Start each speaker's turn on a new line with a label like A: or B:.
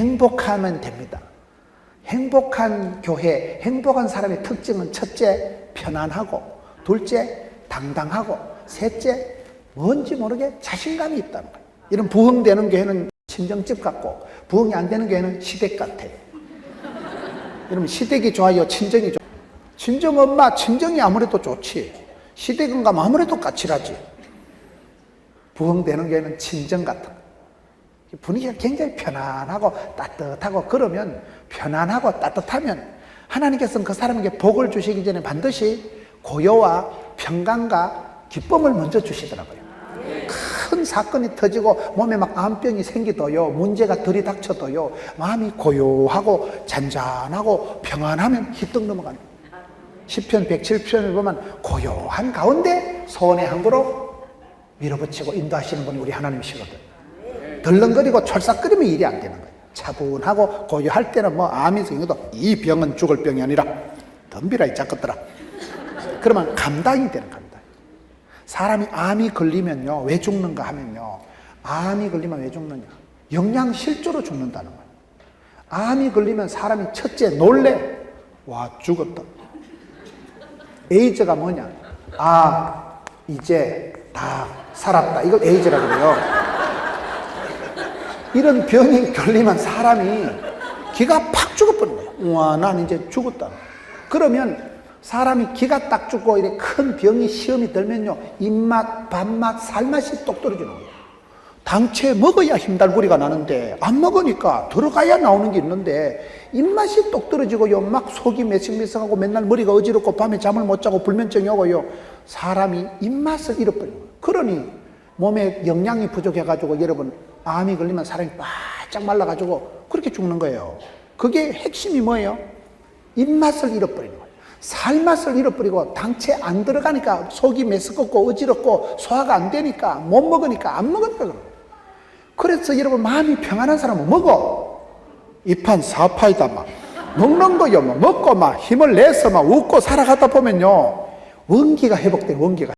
A: 행복하면 됩니다. 행복한 교회, 행복한 사람의 특징은 첫째, 편안하고, 둘째, 당당하고, 셋째, 뭔지 모르게 자신감이 있다는 거예요. 이런 부흥되는 교회는 친정집 같고, 부흥이 안 되는 교회는 시댁 같아. 여러분, 시댁이 좋아요, 친정이 좋아요. 친정 엄마, 친정이 아무래도 좋지. 시댁은 가면 아무래도 까칠하지. 부흥되는 교회는 친정 같은 거. 분위기가 굉장히 편안하고 따뜻하고 그러면 편안하고 따뜻하면 하나님께서는 그 사람에게 복을 주시기 전에 반드시 고요와 평강과 기쁨을 먼저 주시더라고요. 큰 사건이 터지고 몸에 막 암병이 생기도요, 문제가 들이닥쳐도요, 마음이 고요하고 잔잔하고 평안하면 휘떡 넘어가는. 10편 107편을 보면 고요한 가운데 소원의 한 그로 밀어붙이고 인도하시는 분이 우리 하나님이시거든. 덜렁거리고 철싹거리면 일이 안 되는 거예요. 차분하고 고요할 때는 뭐 암이 생겨도 이 병은 죽을 병이 아니라 덤비라 이 작것들아. 그러면 감당이 되는 감당. 사람이 암이 걸리면요 왜 죽는가 하면요 암이 걸리면 왜 죽느냐 영양실조로 죽는다는 거예요. 암이 걸리면 사람이 첫째 놀래 와 죽었다. 에이즈가 뭐냐? 아, 이제 다 살았다. 이걸 에이즈라고 그래요. 이런 병이 걸리면 사람이 기가 팍 죽어버린 거예요. 와, 난 이제 죽었다. 그러면 사람이 기가 딱 죽고 이렇게 큰 병이 시험이 들면요. 입맛, 밥맛, 살맛이 똑 떨어지는 거예요. 당최 먹어야 힘달구리가 나는데 안 먹으니까 들어가야 나오는 게 있는데 입맛이 똑 떨어지고요 막 속이 메석메석하고 맨날 머리가 어지럽고 밤에 잠을 못 자고 불면증이 오고요 사람이 입맛을 잃어버리는 거예요 그러니 몸에 영양이 부족해가지고 여러분 암이 걸리면 사람이 바짝 말라가지고 그렇게 죽는 거예요 그게 핵심이 뭐예요? 입맛을 잃어버리는 거예요 살맛을 잃어버리고 당체 안 들어가니까 속이 메스껍고 어지럽고 소화가 안 되니까 못 먹으니까 안 먹으니까 그런 거예요 그래서 여러분 마음이 평안한 사람은 먹어. 이판 사파이다 막 먹는 거요. 뭐 먹고 막 힘을 내서 막 웃고 살아가다 보면요 원기가 회복돼 원기가.